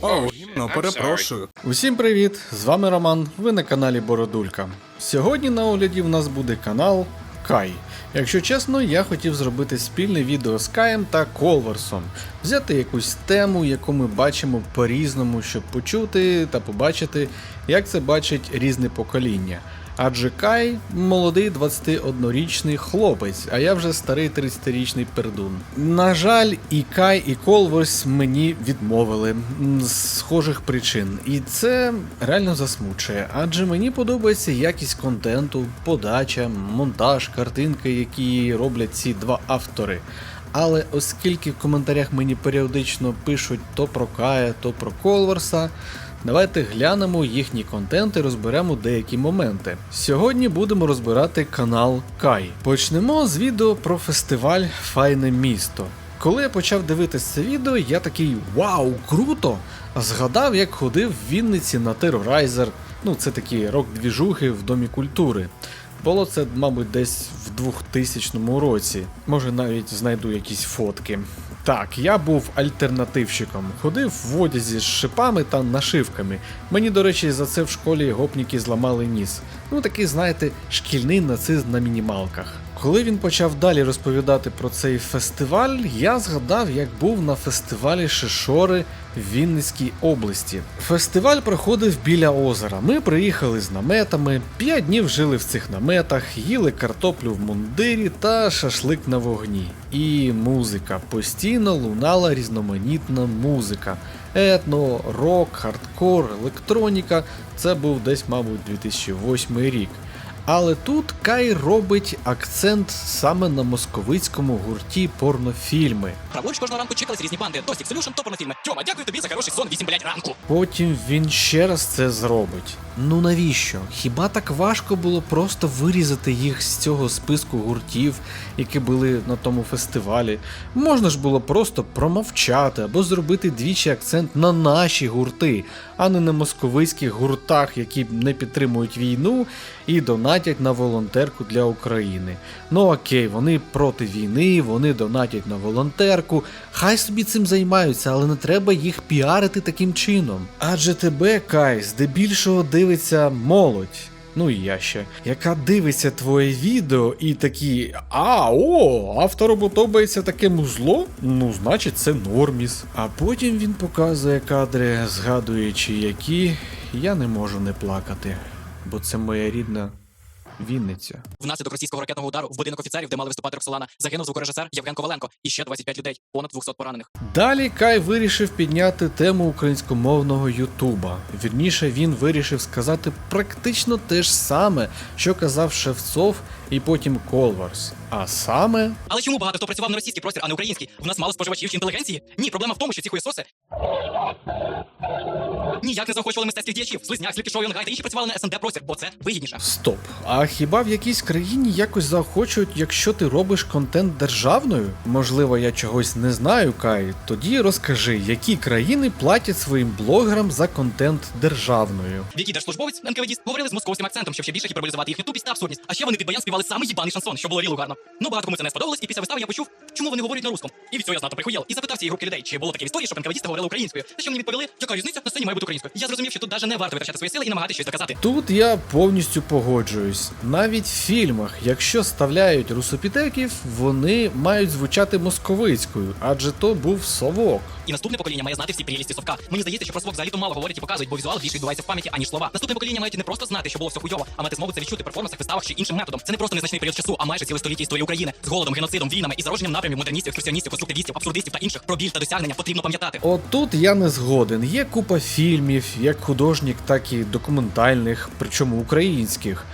О, гімно, перепрошую. Усім привіт! З вами Роман, ви на каналі Бородулька. Сьогодні на огляді в нас буде канал Кай. Якщо чесно, я хотів зробити спільне відео з Каєм та Колверсом, взяти якусь тему, яку ми бачимо по-різному, щоб почути та побачити, як це бачить різне покоління. Адже Кай молодий 21-річний хлопець, а я вже старий 30-річний пердун. На жаль, і Кай, і Колверс мені відмовили з схожих причин. І це реально засмучує, адже мені подобається якість контенту, подача, монтаж, картинки, які роблять ці два автори. Але оскільки в коментарях мені періодично пишуть то про Кая, то про Колверса, давайте глянемо їхній контент і розберемо деякі моменти. Сьогодні будемо розбирати канал Кай. Почнемо з відео про фестиваль Файне місто. Коли я почав дивитися це відео, я такий вау, круто! Згадав, як ходив в Вінниці на Террорайзер. Ну, це такі рок-двіжухи в Домі культури. Було це, мабуть, десь в 2000 році. Може навіть знайду якісь фотки. Так, я був альтернативщиком. Ходив в одязі з шипами та нашивками. Мені, до речі, за це в школі гопніки зламали ніс. Ну такий, знаєте, шкільний нацизм на мінімалках. Коли він почав далі розповідати про цей фестиваль, я згадав, як був на фестивалі Шишори в Вінницькій області. Фестиваль проходив біля озера. Ми приїхали з наметами, п'ять днів жили в цих наметах, їли картоплю в мундирі та шашлик на вогні. І музика. Постійно лунала різноманітна музика. Етно, рок, хардкор, електроніка. Це був десь, мабуть, 2008 рік. Але тут Кай робить акцент саме на московицькому гурті порнофільми. Праворуч кожного ранку чекались різні банди. Достік Солюшн, то порнофільми. Тьома, дякую тобі за хороший сон, 8, блядь, ранку. Потім він ще раз це зробить. Ну навіщо? Хіба так важко було просто вирізати їх з цього списку гуртів, які були на тому фестивалі? Можна ж було просто промовчати або зробити двічі акцент на наші гурти, а не на московицьких гуртах, які не підтримують війну і донатять на волонтерку для України. Ну окей, вони проти війни, вони донатять на волонтерку. Хай собі цим займаються, але не треба їх піарити таким чином. Адже тебе, Кай, здебільшого дивиться молодь. Ну і я ще, яка дивиться твоє відео і такі, а, о, автору подобається таке музло? Ну, значить, це норміс. А потім він показує кадри, згадуючи які, я не можу не плакати, бо це моя рідна Вінниця. Внаслідок російського ракетного удару в будинок офіцерів, де мали виступати Роксолана, загинув звукорежисер Євген Коваленко і ще 25 людей, понад 200 поранених. Далі Кай вирішив підняти тему українськомовного Ютуба. Вірніше, він вирішив сказати практично те ж саме, що казав Шевцов і потім Колварс. А саме Але чому багато хто працював на російський простір, а не український? В нас мало споживачів чи інтелігенції? Ні, проблема в тому, що ці хуєсоси ніяк не заохочували мистецьких діячів. Слизняк, сліпі шоу, Йонгай та інші працювали на СНД простір, бо це вигідніше. Стоп. А хіба в якійсь країні якось заохочують, якщо ти робиш контент державною? Можливо, я чогось не знаю, Кай. Тоді розкажи, які країни платять своїм блогерам за контент державною. В якій держслужбовець НКВДіст говорили з московським акцентом, щоб ще більше гіперболізувати їхню тупість та абсурдність. А ще вони під баян співали саме їбаний шансон, що було ріло гарно. Ну багато кому це не сподобалось, і після вистави я почув, чому вони говорять на русском. І від цього я знато прихуєл. І запитав цієї групки людей, чи було таке в історії, щоб НКВДісти говорили українською. На що мені відповіли, яка різниця на сцені має бути українською. Я зрозумів, що тут навіть не варто витрачати свої сили і намагатися щось доказати. Тут я повністю погоджуюсь. Навіть в фільмах, якщо ставляють русопітеків, вони мають звучати московицькою, адже то був совок. І наступне покоління має знати всі прелісті совка. Мені здається, що про совок взагалі то мало говорять і показують, бо візуал більше відбувається в пам'яті, аніж слова. Наступне покоління мають не просто знати, що було все хуйово, а мати змогу це відчути перформансах, виставах чи іншим методом. Це не просто незначний період часу, а майже ціле століття історії України з голодом, геноцидом, війнами і зародженням напрямів модерністів, екскурсіоністів, конструктивістів, абсурдистів та інших про біль та досягнення потрібно пам'ятати. Отут я не згоден. Є купа фільмів, як художніх, так і документальних, причому українських.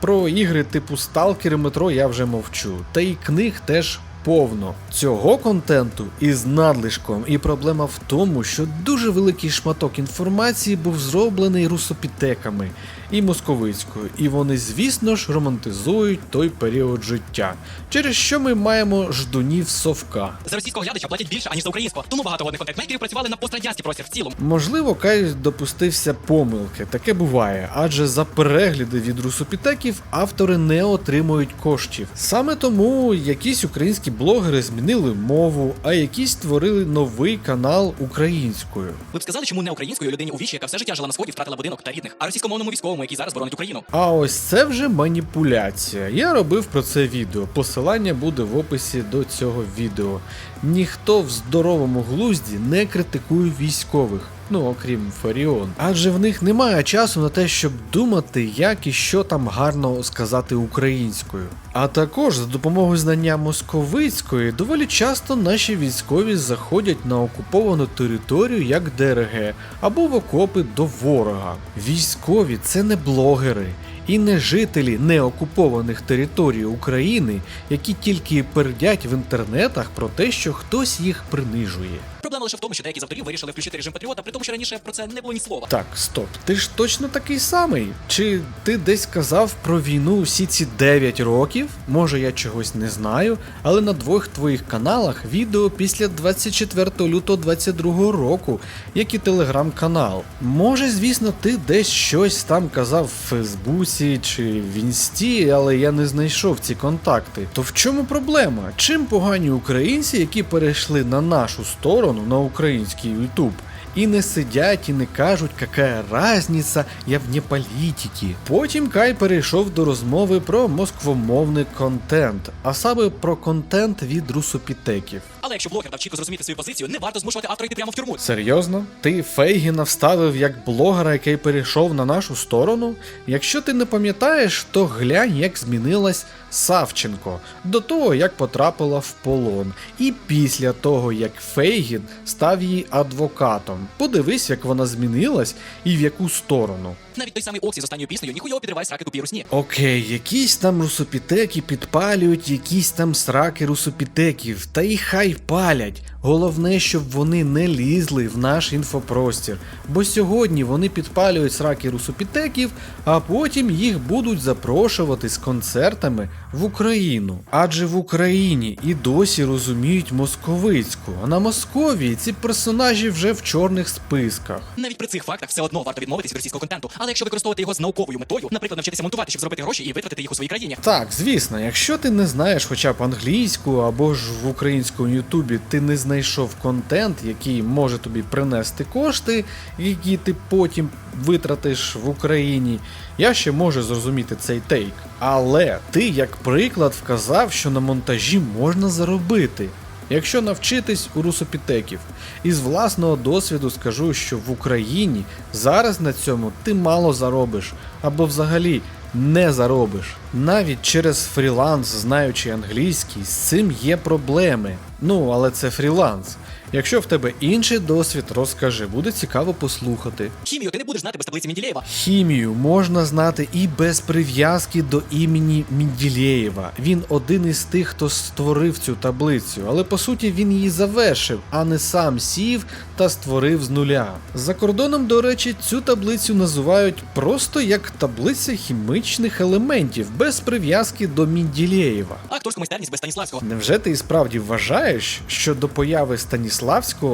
Про ігри типу Сталкер Метро я вже мовчу. Та й книг теж повно. Цього контенту із надлишком, і проблема в тому, що дуже великий шматок інформації був зроблений русопітеками. І московицькою, і вони, звісно ж, романтизують той період життя, через що ми маємо ждунів совка. За російського глядача платять більше, аніж за українського. Тому багато годних контент-мейкерів працювали на пострадянський простір в цілому. Можливо, Кай допустився помилки, таке буває, адже за перегляди від русопітеків автори не отримують коштів. Саме тому якісь українські блогери змінили мову, а якісь створили новий канал українською. Ви б сказали, чому не українською людині у вічі, яка все життя жила на сході, втратила будинок та рідних, а російськомовному військовому, який зараз боронить Україну. А ось це вже маніпуляція. Я робив про це відео. Посилання буде в описі до цього відео. Ніхто в здоровому глузді не критикує військових. Ну, окрім Фаріон. Адже в них немає часу на те, щоб думати, як і що там гарно сказати українською. А також за допомогою знання московицької доволі часто наші військові заходять на окуповану територію як ДРГ або в окопи до ворога. Військові це не блогери і не жителі неокупованих територій України, які тільки пердять в інтернетах про те, що хтось їх принижує. Проблема лише в тому, що деякі з авторів вирішили включити режим патріота, при тому, що раніше про це не було ні слова. Так, стоп, ти ж точно такий самий? Чи ти десь казав про війну всі ці 9 років? Може я чогось не знаю, але на двох твоїх каналах відео після 24 лютого 22 року, як і телеграм-канал. Може, звісно, ти десь щось там казав в Фейсбуці чи в Інсті, але я не знайшов ці контакти. То в чому проблема? Чим погані українці, які перейшли на нашу сторону на український Ютуб? і не сидять і не кажуть, яка разниця, я в політики. Потім Кай перейшов до розмови про москвомовний контент, а саме про контент від русопітеків. Але якщо блогер дав зрозуміти свою позицію, не варто змушувати автора йти прямо в тюрму. Серйозно? Ти Фейгіна вставив як блогера, який перейшов на нашу сторону? Якщо ти не пам'ятаєш, то глянь, як змінилась Савченко до того, як потрапила в полон, і після того, як Фейгін став її адвокатом. Подивись, як вона змінилась і в яку сторону. Навіть той самий Оксі з останньою піснею ніхуйово підриває сраки тупі русні. Окей, якісь там русопітеки підпалюють якісь там сраки русопітеків, та й хай палять. Головне, щоб вони не лізли в наш інфопростір. Бо сьогодні вони підпалюють сраки русопітеків, а потім їх будуть запрошувати з концертами в Україну. Адже в Україні і досі розуміють московицьку, а на Московії ці персонажі вже в чорних списках. Навіть при цих фактах все одно варто відмовитись від російського контенту. Але якщо використовувати його з науковою метою, наприклад, навчитися монтувати, щоб зробити гроші і витратити їх у своїй країні. Так, звісно, якщо ти не знаєш хоча б англійську або ж в українському Ютубі ти не знайшов контент, який може тобі принести кошти, які ти потім витратиш в Україні, я ще можу зрозуміти цей тейк. Але ти, як приклад, вказав, що на монтажі можна заробити. Якщо навчитись у русопітеків, із власного досвіду скажу, що в Україні зараз на цьому ти мало заробиш, або взагалі не заробиш. Навіть через фріланс, знаючи англійський, з цим є проблеми. Ну, але це фріланс. Якщо в тебе інший досвід, розкажи, буде цікаво послухати. Хімію ти не будеш знати без таблиці Менділеєва. Хімію можна знати і без прив'язки до імені Мінділєєва. Він один із тих, хто створив цю таблицю, але по суті він її завершив, а не сам сів та створив з нуля. За кордоном, до речі, цю таблицю називають просто як таблиця хімічних елементів без прив'язки до Мінділєєва. А акторську майстерність без Станіславського. Невже ти і справді вважаєш, що до появи Станіславського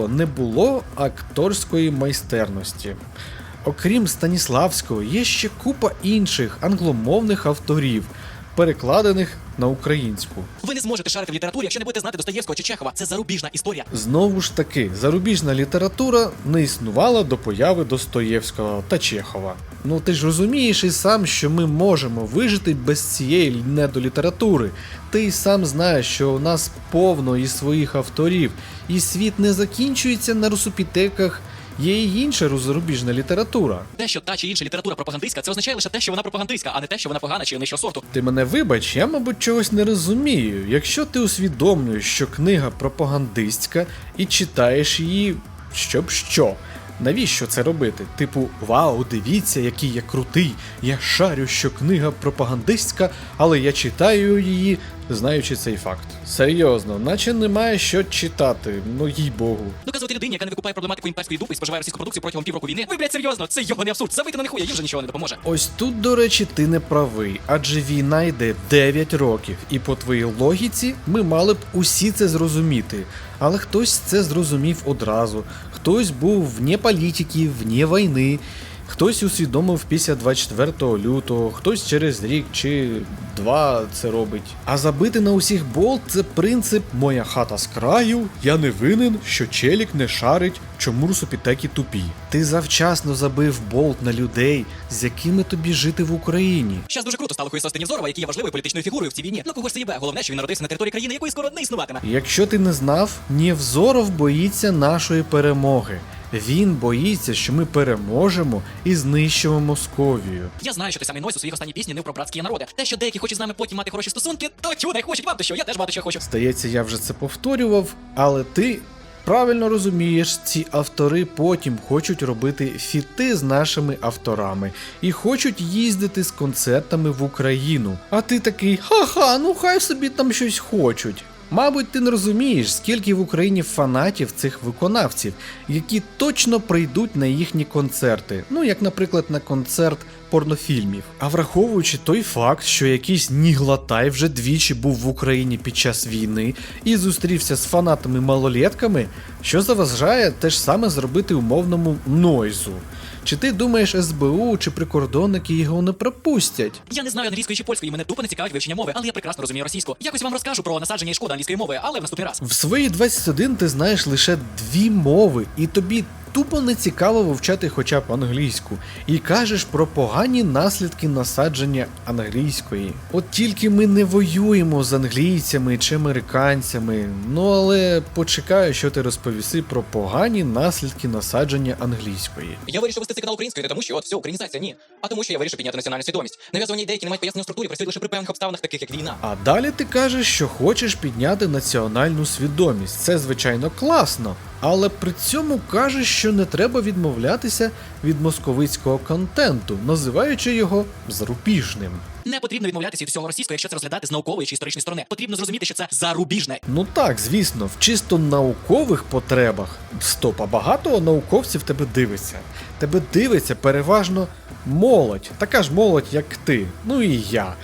не було акторської майстерності? Окрім Станіславського, є ще купа інших англомовних авторів, перекладених на українську. Ви не зможете шарити в літературі, якщо не будете знати Достоєвського чи Чехова. Це зарубіжна історія. Знову ж таки, зарубіжна література не існувала до появи Достоєвського та Чехова. Ну ти ж розумієш і сам, що ми можемо вижити без цієї недолітератури. Ти й сам знаєш, що у нас повно і своїх авторів, і світ не закінчується на русопітеках. Є і інша зарубіжна література. Те, що та чи інша література пропагандистська, це означає лише те, що вона пропагандистська, а не те, що вона погана чи нижчого сорту. Ти мене вибач, я, мабуть, чогось не розумію. Якщо ти усвідомлюєш, що книга пропагандистська і читаєш її, щоб що? Навіщо це робити? Типу, вау, дивіться, який я крутий. Я шарю, що книга пропагандистська, але я читаю її знаючи цей факт. Серйозно, наче немає що читати, ну їй богу. Доказувати людині, яка не викупає проблематику імперської дупи і споживає російську продукцію протягом півроку війни. Ви, блядь, серйозно, це йобаний абсурд. Забити на них хуя, їм вже нічого не допоможе. Ось тут, до речі, ти не правий, адже війна йде 9 років, і по твоїй логіці ми мали б усі це зрозуміти. Але хтось це зрозумів одразу, хтось був вне політики, вне війни, хтось усвідомив після 24 лютого, хтось через рік чи два це робить. А забити на усіх болт це принцип Моя хата з краю, я не винен, що челік не шарить, чому русопітеки тупі. Ти завчасно забив болт на людей, з якими тобі жити в Україні. Щас дуже круто стало хуєсости Невзорова, який є важливою політичною фігурою в цій війні. Ну кого ж це їбе? Головне, що він народився на території країни, якої скоро не існуватиме. Якщо ти не знав, Нєвзоров боїться нашої перемоги. Він боїться, що ми переможемо і знищимо Московію. Я знаю, що ти самий Нойс у своїй останній пісні нив про братські народи. Те, що деякі хочуть з нами потім мати хороші стосунки, то чого не хочуть вам, що я теж багато що хочу. Здається, я вже це повторював, але ти правильно розумієш, ці автори потім хочуть робити фіти з нашими авторами і хочуть їздити з концертами в Україну. А ти такий, ха-ха, ну хай собі там щось хочуть. Мабуть, ти не розумієш, скільки в Україні фанатів цих виконавців, які точно прийдуть на їхні концерти. Ну, як, наприклад, на концерт порнофільмів. А враховуючи той факт, що якийсь Ніглатай вже двічі був в Україні під час війни і зустрівся з фанатами малолетками, що заважає те ж саме зробити умовному Нойзу. Чи ти думаєш, СБУ чи прикордонники його не пропустять? Я не знаю англійської чи польської, мене тупо не цікавить вивчення мови, але я прекрасно розумію російську. Якось вам розкажу про насадження і шкода англійської мови, але в наступний раз. В свої 21 ти знаєш лише дві мови, і тобі тупо не цікаво вивчати хоча б англійську, і кажеш про погані наслідки насадження англійської. От тільки ми не воюємо з англійцями чи американцями. Ну але почекаю, що ти розповіси про погані наслідки насадження англійської. Я вирішив вести цей канал українською не тому, що от все, українізація ні, а тому, що я вирішив підняти національну свідомість. Нав'язування ідей, які не мають пояснення в структурі, працюють лише при певних обставинах, таких як війна. А далі ти кажеш, що хочеш підняти національну свідомість. Це звичайно класно. Але при цьому кажеш, що не треба відмовлятися від московицького контенту, називаючи його зарубіжним. Не потрібно відмовлятися від всього російського, якщо це розглядати з наукової чи історичної сторони. Потрібно зрозуміти, що це зарубіжне. Ну так, звісно, в чисто наукових потребах. Стоп, а багато науковців тебе дивиться. Тебе дивиться переважно молодь, така ж молодь, як ти. Ну і я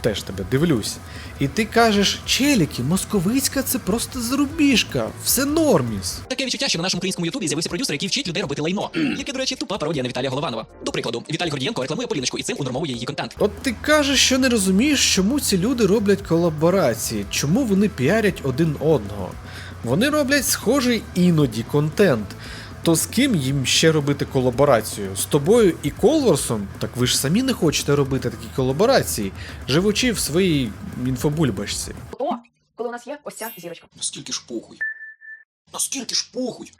теж тебе дивлюсь. І ти кажеш, челіки, московицька це просто зарубіжка, все норміс. Таке відчуття, що на нашому українському ютубі з'явився продюсер, який вчить людей робити лайно. Яке, до речі, тупа пародія на Віталія Голованова. До прикладу, Віталій Гордієнко рекламує Поліночку і цим унормовує її контент. От ти кажеш, що не розумієш, чому ці люди роблять колаборації, чому вони піарять один одного. Вони роблять схожий іноді контент. То з ким їм ще робити колаборацію? З тобою і Колверсом? Так ви ж самі не хочете робити такі колаборації, живучи в своїй інфобульбашці. О, коли у нас є ось ця зірочка. Наскільки ж похуй? Наскільки ж похуй?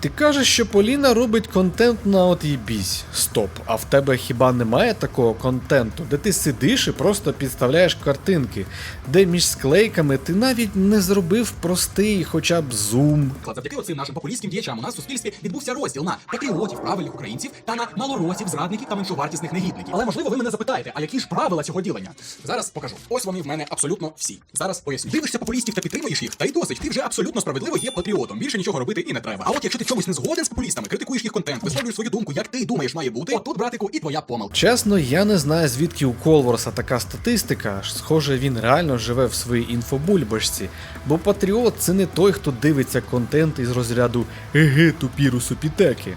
Ти кажеш, що Поліна робить контент на от їбісь. Стоп, а в тебе хіба немає такого контенту, де ти сидиш і просто підставляєш картинки, де між склейками ти навіть не зробив простий хоча б зум. Завдяки оцим нашим популістським діячам у нас в суспільстві відбувся розділ на патріотів, правильних українців та на малоросів, зрадників та меншовартісних негідників. Але можливо ви мене запитаєте, а які ж правила цього ділення? Зараз покажу. Ось вони в мене абсолютно всі. Зараз поясню. Дивишся популістів та підтримуєш їх, та й досить. Ти вже абсолютно справедливо є патріотом. Більше нічого робити і не треба. А от якщо ти чомусь не згоден з популістами, критикуєш їх контент, висловлюєш свою думку, як ти думаєш має бути, от тут, братику, і твоя помилка. Чесно, я не знаю, звідки у Колворса така статистика. Схоже, він реально живе в своїй інфобульбашці. Бо патріот це не той, хто дивиться контент із розряду еге тупі русопітеки.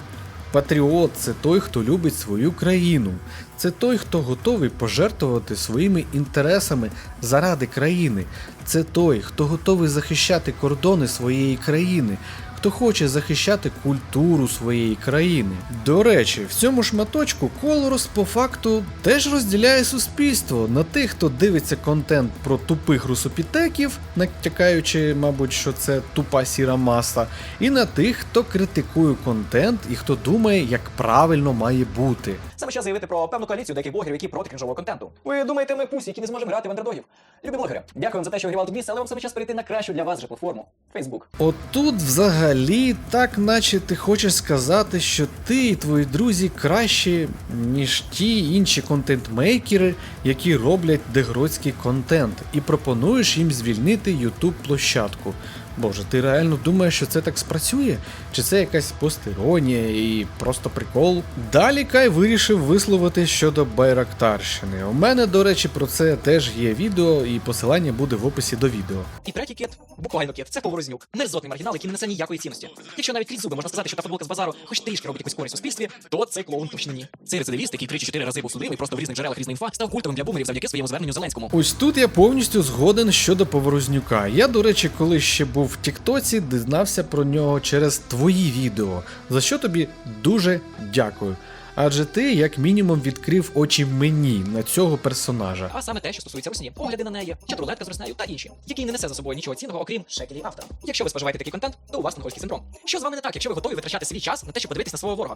Патріот це той, хто любить свою країну. Це той, хто готовий пожертвувати своїми інтересами заради країни. Це той, хто готовий захищати кордони своєї країни, хто хоче захищати культуру своєї країни. До речі, в цьому шматочку Колорос по факту теж розділяє суспільство на тих, хто дивиться контент про тупих русопітеків, натякаючи, мабуть, що це тупа сіра маса, і на тих, хто критикує контент і хто думає, як правильно має бути. Саме час заявити про певну коаліцію деяких блогерів, які проти крінжового контенту. Ви думаєте, ми пусі, які не зможемо грати в андердогів? Любі блогери, дякую вам за те, що грівали тут місце, але вам саме час перейти на кращу для вас же платформу Facebook. Отут взагалі так, наче ти хочеш сказати, що ти і твої друзі кращі, ніж ті інші контент-мейкери, які роблять дегродський контент, і пропонуєш їм звільнити YouTube площадку. Боже, ти реально думаєш, що це так спрацює? Чи це якась постеронія і просто прикол? Далі Кай вирішив висловити щодо Байрактарщини. У мене, до речі, про це теж є відео, і посилання буде в описі до відео. І третій кит, буквально кит, це поворознюк. Мерзотний маргінал, який не несе ніякої цінності. Якщо навіть крізь зуби можна сказати, що та футболка з базару хоч трішки робить якусь користь у суспільстві, то це клоун точно ні. Цей рецидивіст, який 3-4 рази був судимий, просто в різних джерелах різна інфа, став культовим для бумерів завдяки своєму зверненню Зеленському. Ось тут я повністю згоден щодо Поворознюка. Я, до речі, коли ще був в Тіктоці, дізнався про нього через твої відео, за що тобі дуже дякую. Адже ти, як мінімум, відкрив очі мені на цього персонажа. А саме те, що стосується русні, погляди на неї, чатрулетка з роснею та інші, який не несе за собою нічого цінного, окрім шекелів автора. Якщо ви споживаєте такий контент, то у вас стокгольмський синдром. Що з вами не так, якщо ви готові витрачати свій час на те, щоб подивитись на свого ворога?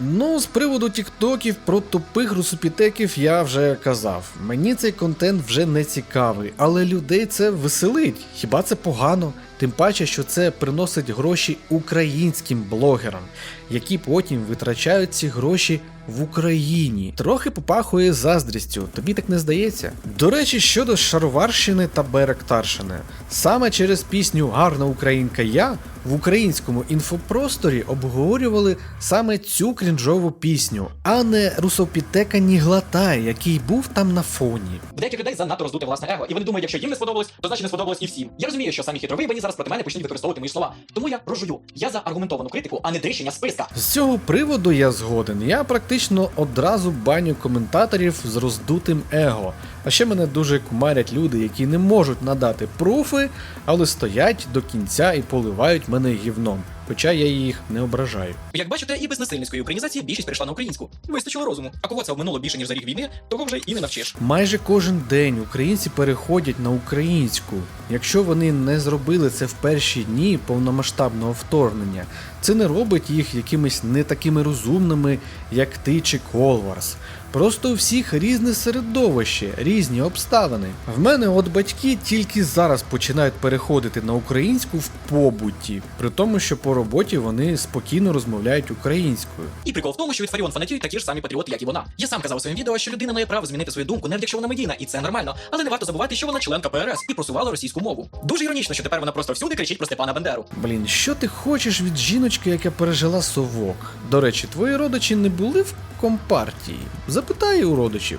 Ну, з приводу тіктоків про тупих русопітеків я вже казав. Мені цей контент вже не цікавий, але людей це веселить. Хіба це погано? Тим паче, що це приносить гроші українським блогерам, які потім витрачають ці гроші в Україні. Трохи попахує заздрістю, тобі так не здається? До речі, щодо Шароварщини та Беректарщини, саме через пісню Гарна Українка Я в українському інфопросторі обговорювали саме цю крінжову пісню, а не Русопітека Ніглатай, який був там на фоні. В деяких людей занадто роздуте власне его, і вони думають, якщо їм не сподобалось, то значить не сподобалось і всім. Я розумію, що самі хитровибані зараз проти мене почнуть використовувати мої слова. Тому я розжую. Я за аргументовану критику, а не дрищення списка. З цього приводу я згоден. Я практично одразу баню коментаторів з роздутим его. А ще мене дуже кумарять люди, які не можуть надати пруфи, але стоять до кінця і поливають мене гівном. Хоча я їх не ображаю. Як бачите, і без насильницької українізації більшість перейшла на українську. Вистачило розуму. А кого це обминуло більше ніж за рік війни, того вже і не навчиш. Майже кожен день українці переходять на українську. Якщо вони не зробили це в перші дні повномасштабного вторгнення, це не робить їх якимись не такими розумними, як ти чи Колварс. Просто у всіх різне середовище, різні обставини. В мене от батьки тільки зараз починають переходити на українську в побуті, при тому, що по роботі вони спокійно розмовляють українською. І прикол в тому, що від Фаріон фанатіють такі ж самі патріоти, як і вона. Я сам казав у своєму відео, що людина має право змінити свою думку, навіть якщо вона медійна, і це нормально. Але не варто забувати, що вона член КПРС і просувала російську мову. Дуже іронічно, що тепер вона просто всюди кричить про Степана Бендеру. Блін, що ти хочеш від жіночки, яка пережила совок? До речі, твої родичі не були в компартії? Запитай у родичів.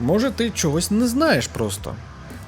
Може, ти чогось не знаєш просто.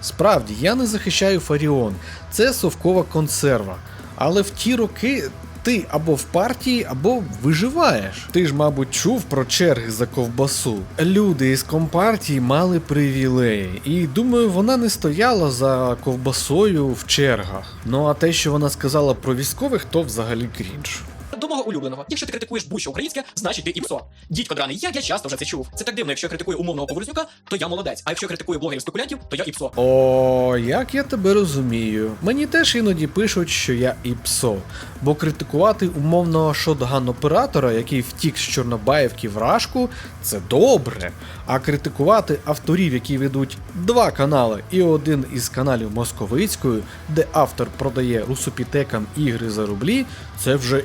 Справді, я не захищаю Фаріон, це совкова консерва. Але в ті роки ти або в партії, або виживаєш. Ти ж, мабуть, чув про черги за ковбасу. Люди із компартії мали привілеї, і думаю, вона не стояла за ковбасою в чергах. Ну а те, що вона сказала про військових, то взагалі крінж. До мого улюбленого. Якщо ти критикуєш будь-що українське, значить ти іпсо. Дідько драний, як я часто вже це чув. Це так дивно, якщо я критикую умовного поворознюка, то я молодець. А якщо я критикую блогерів спекулянтів, то я іпсо. О, як я тебе розумію. Мені теж іноді пишуть, що я іпсо. Бо критикувати умовного шотган-оператора, який втік з Чорнобаївки в Рашку, це добре. А критикувати авторів, які ведуть два канали, і один із каналів Московицької, де автор продає русопітекам ігри за рублі, це вже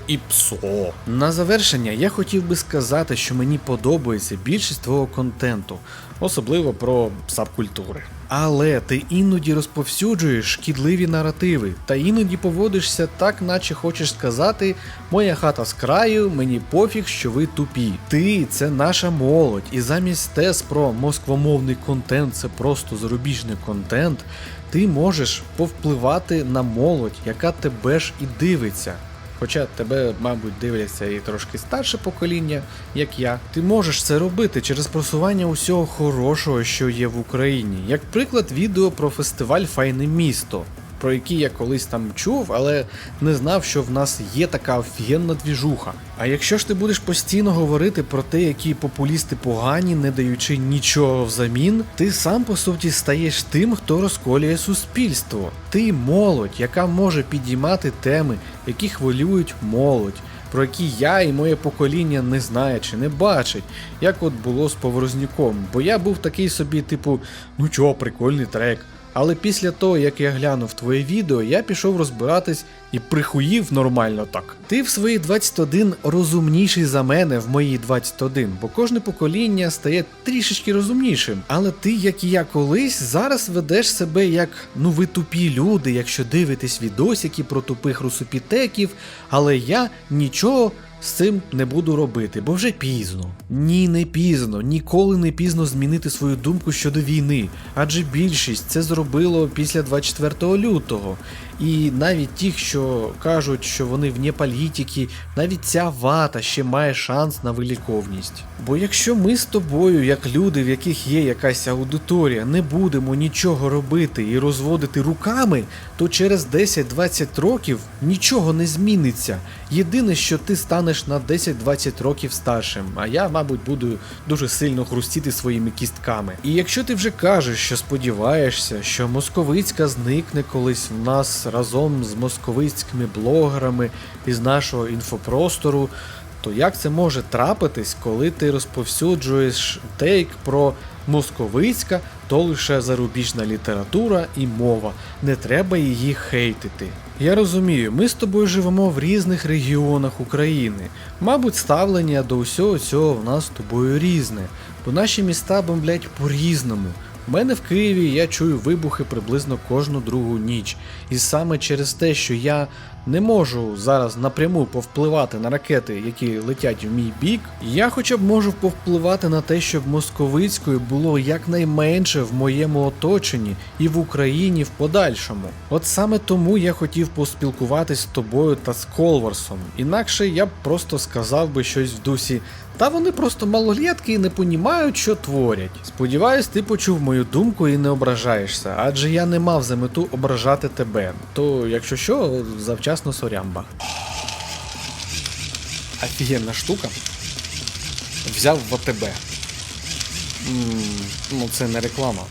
іпсо. На завершення я хотів би сказати, що мені подобається більшість твого контенту, особливо про сабкультури. Але ти іноді розповсюджуєш шкідливі наративи, та іноді поводишся так, наче хочеш сказати: моя хата з краю, мені пофіг, що ви тупі. Ти це наша молодь, і замість тез про москвомовний контент, це просто зарубіжний контент. Ти можеш повпливати на молодь, яка тебе ж і дивиться. Хоча тебе, мабуть, дивляться і трошки старше покоління, як я. Ти можеш це робити через просування усього хорошого, що є в Україні. Як приклад, відео про фестиваль Файне місто, про який я колись там чув, але не знав, що в нас є така офігенна двіжуха. А якщо ж ти будеш постійно говорити про те, які популісти погані, не даючи нічого взамін, ти сам по суті стаєш тим, хто розколює суспільство. Ти молодь, яка може підіймати теми, які хвилюють молодь. про які я і моє покоління не знає чи не бачить, як от було з Поворознюком. Бо я був такий собі, типу, ну чого, прикольний трек. Але після того, як я глянув твоє відео, я пішов розбиратись і прихуїв нормально так. Ти в свої 21 розумніший за мене в мої 21, бо кожне покоління стає трішечки розумнішим. Але ти, як і я колись, зараз ведеш себе як ну ви тупі люди, якщо дивитесь відосики про тупих русопітеків, але я нічого. З цим не буду робити, бо вже пізно. Ні, не пізно, ніколи не пізно змінити свою думку щодо війни, адже більшість це зробило після 24 лютого. І навіть ті, що кажуть, що вони вне політики, навіть ця вата ще має шанс на виліковність. Бо якщо ми з тобою, як люди, в яких є якась аудиторія, не будемо нічого робити і розводити руками, то через 10-20 років нічого не зміниться. Єдине, що ти станеш на 10-20 років старшим, а я, мабуть, буду дуже сильно хрустіти своїми кістками. І якщо ти вже кажеш, що сподіваєшся, що московицька зникне колись в нас разом з московицькими блогерами із нашого інфопростору, то як це може трапитись, коли ти розповсюджуєш тейк про московицька, то лише зарубіжна література і мова, не треба її хейтити. Я розумію, ми з тобою живемо в різних регіонах України. Мабуть, ставлення до усього цього в нас з тобою різне, бо наші міста бомблять по-різному. Мене в Києві я чую вибухи приблизно кожну другу ніч. І саме через те, що я не можу зараз напряму повпливати на ракети, які летять в мій бік, я хоча б можу повпливати на те, щоб московицькою було якнайменше в моєму оточенні і в Україні в подальшому. От саме тому я хотів поспілкуватись з тобою та з Колварсом. Інакше я б просто сказав би щось в дусі. Та вони просто малолітки і не понімають, що творять. Сподіваюсь, ти почув мою думку і не ображаєшся, адже я не мав за мету ображати тебе. То, якщо що, завчасно сорямба. Офігенна штука. Взяв в АТБ. Ну, це не реклама.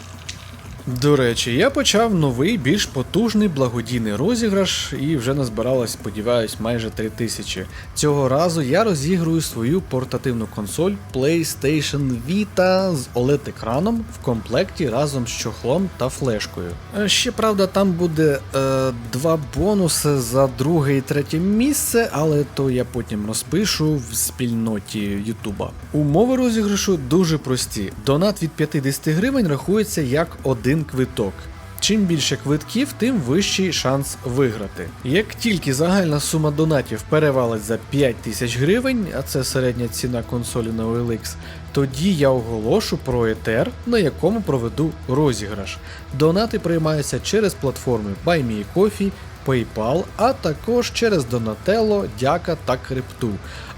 До речі, я почав новий, більш потужний благодійний розіграш і вже назбиралось, сподіваюсь, майже 3000. Цього разу я розігрую свою портативну консоль PlayStation Vita з OLED-екраном в комплекті разом з чохлом та флешкою. Е, Ще правда, там буде е, два бонуси за друге і третє місце, але то я потім розпишу в спільноті Ютуба. Умови розіграшу дуже прості. Донат від 50 гривень рахується як один квиток. Чим більше квитків, тим вищий шанс виграти. Як тільки загальна сума донатів перевалить за 5 тисяч гривень, а це середня ціна консолі на OLX, тоді я оголошу про етер, на якому проведу розіграш. Донати приймаються через платформи BuyMeCoffee, PayPal, а також через Donatello, Дяка та Крипту.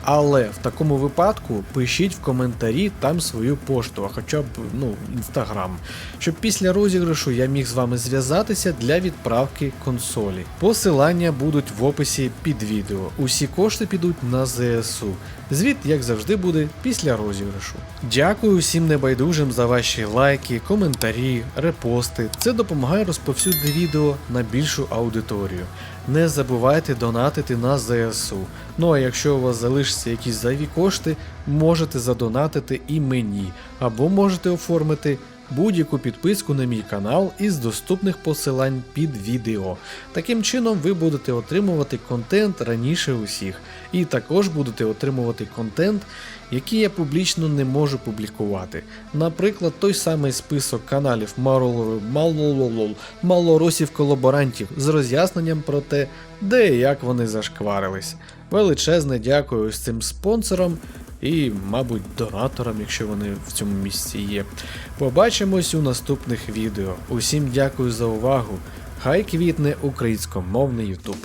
Але в такому випадку пишіть в коментарі там свою пошту, а хоча б ну, інстаграм, щоб після розіграшу я міг з вами зв'язатися для відправки консолі. Посилання будуть в описі під відео. Усі кошти підуть на ЗСУ. Звіт, як завжди, буде після розіграшу. Дякую всім небайдужим за ваші лайки, коментарі, репости. Це допомагає розповсюдити відео на більшу аудиторію. Не забувайте донатити на ЗСУ. Ну а якщо у вас залишаться якісь зайві кошти, можете задонатити і мені, або можете оформити будь-яку підписку на мій канал із доступних посилань під відео. Таким чином ви будете отримувати контент раніше усіх, і також будете отримувати контент, який я публічно не можу публікувати. Наприклад, той самий список каналів малоросів колаборантів з роз'ясненням про те, де і як вони зашкварились. Величезне дякую ось цим спонсорам і, мабуть, донатором, якщо вони в цьому місці є. Побачимось у наступних відео. Усім дякую за увагу. Хай квітне українськомовний Ютуб.